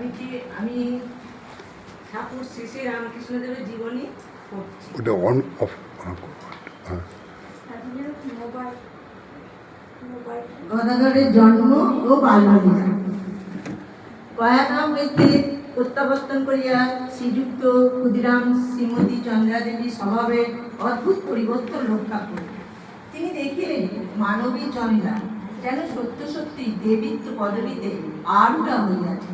আমি কি আমি ঠাকুর শ্রী শ্রী রামকৃষ্ণদেবের জীবনী পড়ছি। ওটা অন অফ হ্যাঁ। গদাধরের জন্ম ও বাল্যলীলা কয়াগ্রাম হইতে প্রত্যাবর্তন করিয়া শ্রীযুক্ত ক্ষুদিরাম শ্রীমতী চন্দ্রাদেবী স্বভাবের অদ্ভুত পরিবর্তন রক্ষা করিলেন তিনি দেখিলেন মানবী চন্দ্রা যেন সত্য সত্যি দেবীত্ব পদবীতে আরুড়া হইয়াছে।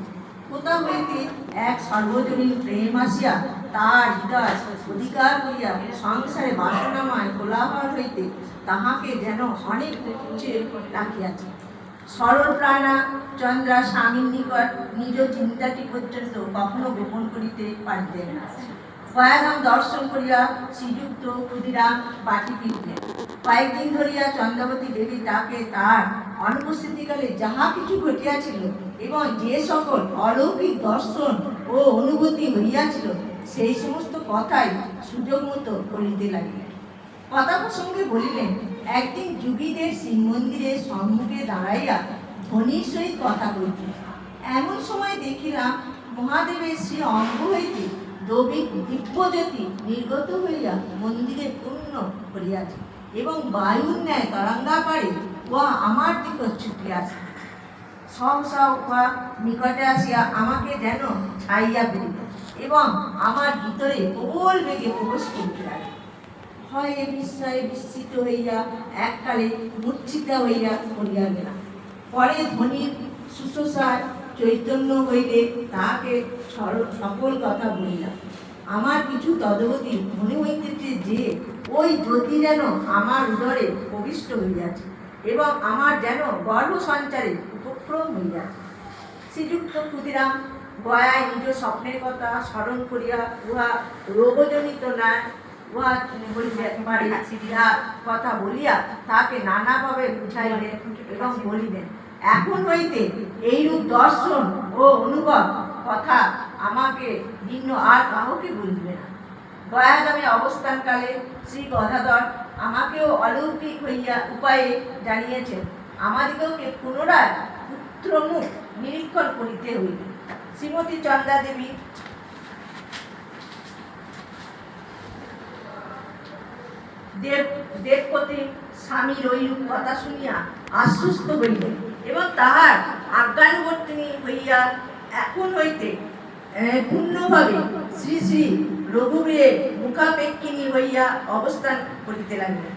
কোথা হইতে এক সর্বজনীন প্রেম আসিয়া তার হৃদয় অধিকার করিয়া সংসারে বাসনাময় কোলাহল হইতে তাহাকে যেন অনেক উচ্চে রাখিয়াছে। সরল প্রাণা চন্দ্রা স্বামীর নিকট নিজ চিন্তাটি পর্যন্ত কখনো গোপন করিতে পারিতেন না। কয়াগাম দর্শন করিয়া শ্রীযুক্ত ক্ষুদিরাম বাটি ফিরলেন কয়েকদিন ধরিয়া চন্দ্রাবতী দেবী তাকে তার অনুপস্থিতিকালে যাহা কিছু ঘটিয়াছিল এবং যে সকল অলৌকিক দর্শন ও অনুভূতি হইয়াছিল, সেই সমস্ত কথাই সুযোগ মতো বলিতে লাগিলেন। কথা প্রসঙ্গে বলিলেন, একদিন যুগীদের শিব মন্দিরের সম্মুখে দাঁড়াইয়া ধনির সহিত কথা বলতে। এমন সময় দেখিলাম মহাদেবের শ্রী অঙ্গ হইতে দবিক দিব্যজ্যোতি নির্গত হইয়া মন্দিরে পূর্ণ করিয়াছে। এবং বায়ুর ন্যায় তরঙ্গাকারে উহা আমার দিকে ছুটিয়াছে সহসা উহা নিকটে আসিয়া আমাকে যেন ছাইয়া ফেলিল এবং আমার ভিতরে প্রবল বেগে প্রবেশ করিতে লাগে ভয়ে বিস্ময়ে বিস্মিত হইয়া এককালে মূর্ছিতা হইয়া পড়িয়া গেলাম। পরে ধনির শুশ্রূষার চৈতন্য হইলে তাহাকে সর- সকল কথা বলিলাম। আমার কিছু তদবতী মনে হইতেছে যে ওই জ্যোতি যেন আমার উদরে প্রবিষ্ট হইয়াছে এবং আমার যেন গর্ভ সঞ্চারে উপক্রম হইয়াছে। শ্রীযুক্ত ক্ষুদিরাম গয়ায় নিজ স্বপ্নের কথা স্মরণ করিয়া উহা রোগজনিত না উহা বলিয়া কথা বলিয়া তাকে নানাভাবে বুঝাইলেন এবং বলিলেন, এখন হইতে এইরূপ দর্শন ও অনুভব কথা আমাকে ভিন্ন আর কাউকে বলিবে না। দয়াগামী অবস্থানকালে শ্রী গদাধর আমাকেও অলৌকিক হইয়া উপায়ে জানিয়েছেন, আমাদিগকে পুনরায় পুত্রমুখ নিরীক্ষণ করিতে হইবে। শ্রীমতী চন্দ্রা দেবী দেব দেবপতি স্বামীর ঐরূপ কথা শুনিয়া আশ্বস্ত হইলেন এবং তাহার আজ্ঞানুবর্তিনী হইয়া এখন হইতে পূর্ণভাবে শ্রী শ্রী রঘুবীরের মুখাপেক্ষিনী হইয়া অবস্থান করিতে লাগলেন।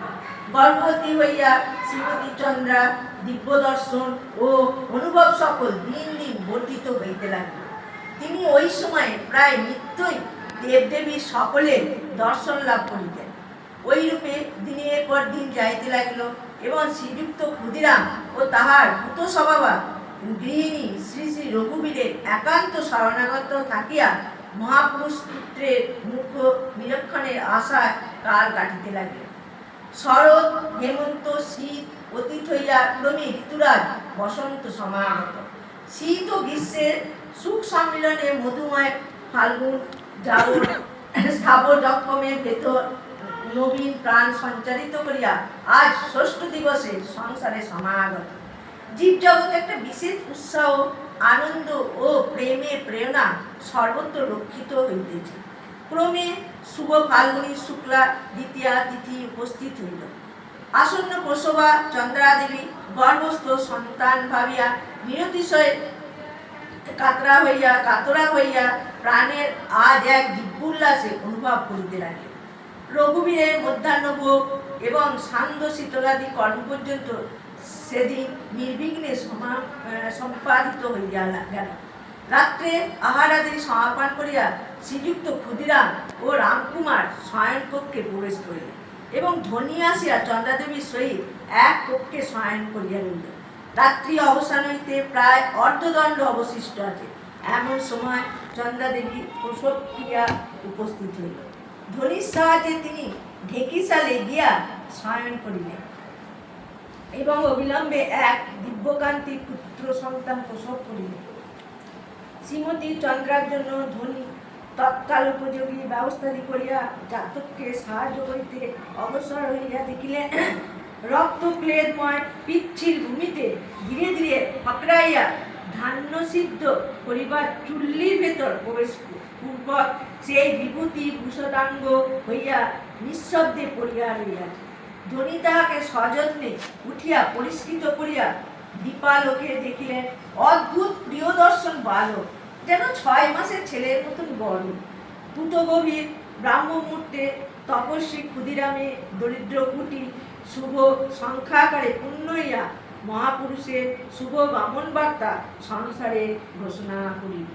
গর্ভবতী হইয়া শ্রীমতী চন্দ্রা দিব্য দর্শন ও অনুভব সকল দিন দিন বর্ধিত হইতে লাগলেন। তিনি ওই সময়ে প্রায় নিত্যই দেবদেবীর সকলের দর্শন লাভ করিতেন। ওই রূপে দিনের পর দিন যাইতে লাগিল এবং শ্রীযুক্ত ক্ষুদিরাম ও তাহার ভূত স্বভাবা গৃহিণী শ্রী শ্রী রঘুবীরের একান্ত শরণাগত থাকিয়া মহাপুরুষ পুত্রের মুখ নিরীক্ষণের আশায় কাল কাটিতে লাগিল। শরৎ, হেমন্ত, শীত, অতীত হইয়া ক্রমে ঋতুরাজ, বসন্ত সমাগত শীত ও গ্রীষ্মের সুখ সম্মিলনে মধুময় ফাল্গুন যাবর স্থাবর যক্ষমের ভেতর নবীন প্রাণ সঞ্চারিত করিয়া আজ ষষ্ঠ দিবসে সংসারে সমাগত। জীবজগতে একটা বিশেষ উৎসাহ, আনন্দ ও প্রেমে প্রেরণা সর্বত্র রক্ষিত হইতেছে। ক্রমে শুভ ফাল্গুনী, শুক্লা, দ্বিতীয়া তিথি উপস্থিত হইল। আসন্ন প্রসবা চন্দ্রাদেবী গর্ভস্থ সন্তান ভাবিয়া নিরতিশয় কাতরা হইয়া কাতরা হইয়া প্রাণের আজ এক দিব্যুল্লাসে অনুভব করিতে লাগিল রঘুবীরের মধ্যাহ্ন ভোগ এবং সান্ধ্য শীতলাদি কর্ম পর্যন্ত সেদিন নির্বিঘ্নে সমা- সম্পাদিত হইয়া গেল। রাত্রে আহারাদি সমাপন করিয়া শ্রীযুক্ত ক্ষুদিরাম ও রামকুমার শয়ন কক্ষে প্রবেশ করিলেন এবং ধনী আসিয়া চন্দ্রাদেবীর সহিত এক কক্ষে শয়ন করিয়া রইল। রাত্রি অবসান হইতে প্রায় অর্ধদণ্ড অবশিষ্ট আছে। এমন সময় চন্দ্রাদেবী প্রসব ক্রিয়া উপস্থিত হইল। ধনির সাহায্যে তিনি ঢেকিসালে গিয়া শয়ন করিলেন। এবং অবিলম্বে এক দিব্যকান্তি পুত্র সন্তান প্রসব করিলেন শ্রীমতী চন্দ্রার জন্য ধনী, তৎকাল উপযোগী ব্যবস্থাদি করিয়া জাতককে সাহায্য করিতে অবসর হইয়া দেখিলেন রক্ত ক্লেদময় পিচ্ছিল ভূমিতে ধীরে ধীরে পাকড়াইয়া ধান্য সিদ্ধ করিবার চুল্লির ভেতর প্রবেশ পূর্বক সেই বিভূতি ভূষদাঙ্গ হইয়া নিঃশব্দে পড়িয়া রইয়াছে ধনী তাহাকে সযত্নে উঠিয়া পরিষ্কৃত করিয়া দীপালোকে দেখিলেন, অদ্ভুত প্রিয় দর্শন বালক, যেন ছয় মাসের ছেলের মতন বড়। পুত গভীর ব্রাহ্ম মুহূর্তে তপস্বী ক্ষুদিরামে দরিদ্র কুটি শুভ সংখ্যাকারে পূর্ণ হইয়া মহাপুরুষের শুভ বামন বার্তা সংসারে ঘোষণা করিল।